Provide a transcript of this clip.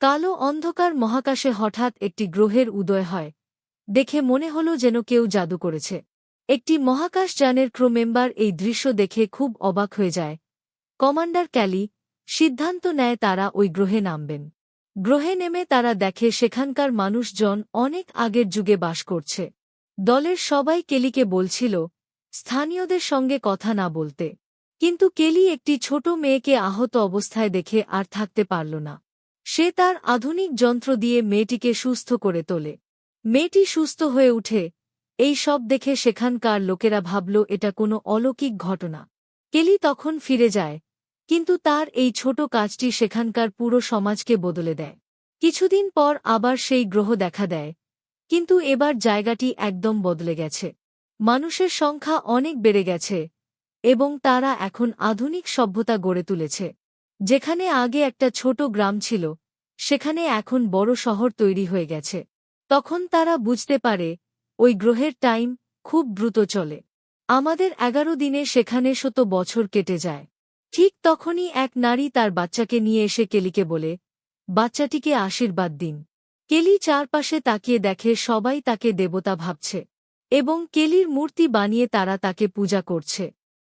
কালো অন্ধকার মহাকাশে হঠাৎ একটি গ্রহের উদয় হয়। দেখে মনে হল যেন কেউ জাদু করেছে। একটি মহাকাশযানের ক্রো মেম্বার এই দৃশ্য দেখে খুব অবাক হয়ে যায়। কমান্ডার ক্যালি সিদ্ধান্ত নেয় তারা ওই গ্রহে নামবেন। গ্রহে নেমে তারা দেখে সেখানকার মানুষজন অনেক আগের যুগে বাস করছে। দলের সবাই কেলিকে বলছিল, স্থানীয়দের সঙ্গে কথা না বলতে। কিন্তু কেলি একটি ছোট মেয়েকে আহত অবস্থায় দেখে আর থাকতে পারল না। সে তার আধুনিক যন্ত্র দিয়ে মেয়েটিকে সুস্থ করে তোলে। মেয়েটি সুস্থ হয়ে উঠে, এই সব দেখে সেখানকার লোকেরা ভাবল, এটা কোনো অলৌকিক ঘটনা। কেলি তখন ফিরে যায়, কিন্তু তার এই ছোট কাজটি সেখানকার পুরো সমাজকে বদলে দেয়। কিছুদিন পর আবার সেই গ্রহ দেখা দেয়, কিন্তু এবার জায়গাটি একদম বদলে গেছে। মানুষের সংখ্যা অনেক বেড়ে গেছে, এবং তারা এখন আধুনিক সভ্যতা গড়ে তুলেছে। যেখানে আগে একটা ছোট গ্রাম ছিল, সেখানে এখন বড় শহর তৈরি হয়ে গেছে। তখন তারা বুঝতে পারে, ওই গ্রহের টাইম খুব দ্রুত চলে। আমাদের এগারো দিনে সেখানে শত বছর কেটে যায়। ঠিক তখনই এক নারী তার বাচ্চাকে নিয়ে এসে কেলিকে বলে, বাচ্চাটিকে আশীর্বাদ দিন। কেলি চারপাশে তাকিয়ে দেখে সবাই তাকে দেবতা ভাবছে এবং কেলির মূর্তি বানিয়ে তারা তাকে পূজা করছে।